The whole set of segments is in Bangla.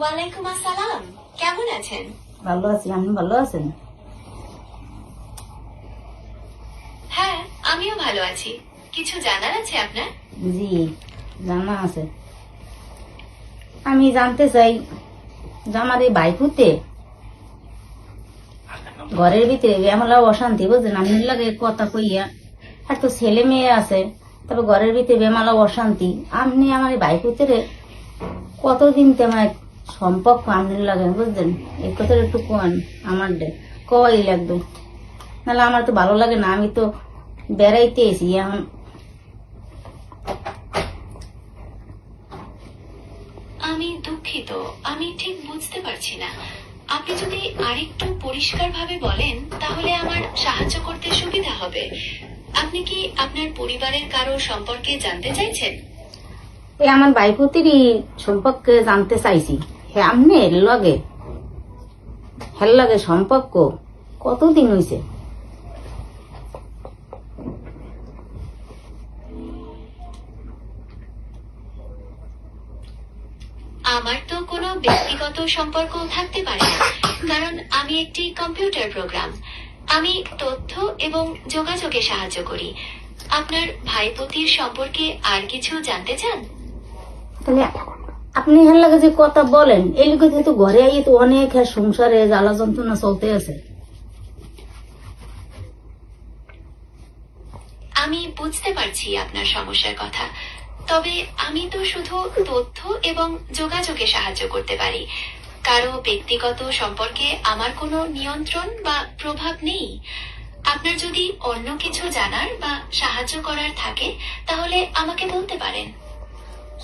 ওয়ালাইকুম আসসালাম। কেমন আছেন? ভালো আছি আপনি ভালো আছেন? হ্যাঁ আমিও ভালো আছি। কিছু জানার আছে আপনার? জি জানা আছে। আমি জানতে চাই যে আমার এই বাইকুতে ঘরের ভিতরে এমলা অশান্তি বুঝলেন? আমি লাগে কথা কইয়া আর তো ছেলে মেয়ে আছে তবে ঘরের ভিতরে বেমালা অশান্তি। আপনি আমার এই বাইকুতে কতদিন তেমন সম্পর্ক আপনি লাগেন বুঝলেন? এই কথাটা একটু কোন আমার ডে কই লাগবে। নাহলে আমার তো ভালো লাগে না আমি তো বেড়াইতে এসি এখন আমি দুঃখিত আমি ঠিক বুঝতে পারছি না। আপনি যদি আরেকটু পরিষ্কারভাবে বলেন তাহলে আমার সাহায্য করতে সুবিধা হবে। আপনি কি আপনার পরিবারের কারও সম্পর্কে জানতে চাইছেন? এই আমার বাইপুতিরই সম্পর্কে জানতে চাইছি। হে আমনে লগে। হের লগে সম্পর্ক কতদিন হয়েছে আমার তো কোনো ব্যক্তিগত সম্পর্ক থাকতে পারে না কারণ আমি একটি কম্পিউটার প্রোগ্রাম। আমি তথ্য এবং যোগাযোগে সাহায্য করি। আপনার ভাইপতির সম্পর্কে আর কিছু জানতে চান? তাহলে আপনি হের লাগে যে কথা বলেন, এই লোকে যেহেতু ঘরে আইয়ে তো অনেক হ্যাঁ সংসারে জ্বালা যন্ত্রণা চলতে আছে। আমি বুঝতে পারছি আপনার সমস্যার কথা, তবে আমি তো শুধু তথ্য এবং যোগাযোগে সাহায্য করতে পারি। কারও ব্যক্তিগত সম্পর্কে আমার কোনো নিয়ন্ত্রণ বা প্রভাব নেই। আপনার যদি অন্য কিছু জানার বা সাহায্য করার থাকে, তাহলে আমাকে বলতে পারেন।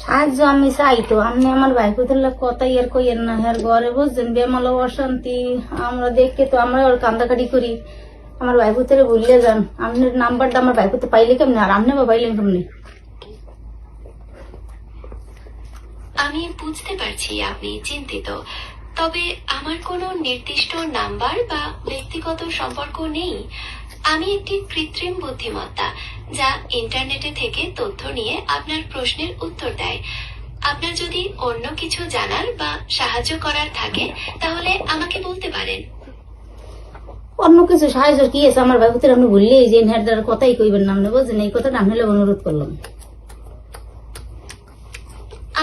সাহায্য আমি চাই তো আপনি আমার ভাই লোক কথা ইয়ার কইয়ের না আর ঘরে বুঝছেন, বেমাল অশান্তি, আমরা দেখে তো আমরা ওর কান্দাকাটি করি। আমার ভাই বাইপুতের বললে যান আপনার নাম্বারটা আমার ভাই বাইপুতে পাইলে কেমনি, আর আপনি বা পাইলেন কেমনি? আমি বুঝতে পারছি আপনি চিন্তিত। তবে আমার কোনো নির্দিষ্ট নাম্বার বা ব্যক্তিগত সম্পর্ক নেই। আমি একটি কৃত্রিম বুদ্ধিমত্তা যা ইন্টারনেটে থেকে তথ্য নিয়ে আপনার প্রশ্নের উত্তর দেয়। আপনার যদি অন্য কিছু জানার বা সাহায্য করার থাকে তাহলে আমাকে বলতে পারেন। অন্য কিছু সাহায্য কি আছে? আমার বাইপুতের আপনি বললেই যে হের দ্বারা কথাই কইবেন না আপনি বুঝছেন? এই কথাটা লাগে অনুরোধ করলাম।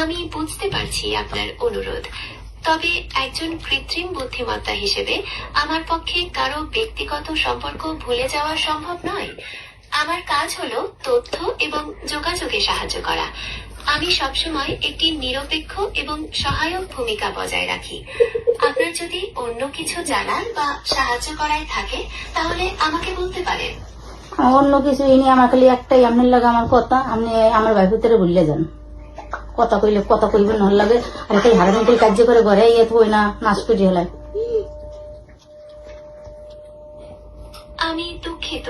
আমি বুঝতে পারছি আপনার অনুরোধ। তবে একজন কৃত্রিম বুদ্ধিমত্তা হিসেবে আমার পক্ষে কারও ব্যক্তিগত সম্পর্ক ভুলে যাওয়া সম্ভব নয়। আমার কাজ হলো তথ্য এবং যোগাযোগে সাহায্য করা। আমি সবসময় একটি নিরপেক্ষ এবং সহায়ক ভূমিকা বজায় রাখি। আপনার যদি অন্য কিছু জানার বা সাহায্য করাই থাকে, তাহলে আমাকে বলতে পারেন। অন্য কিছু এই নিয়ে আমার খালি একটাই, আপনার লাগে আমার কথা, আপনি আমার বাইপুতের বললে যান। কথা কইলে কথা কইব নহল লাগে। আর একটা হারামিটি কার্য করে ঘরে ইয়ে থই না নাচ করি হলে আমি দুঃখিত।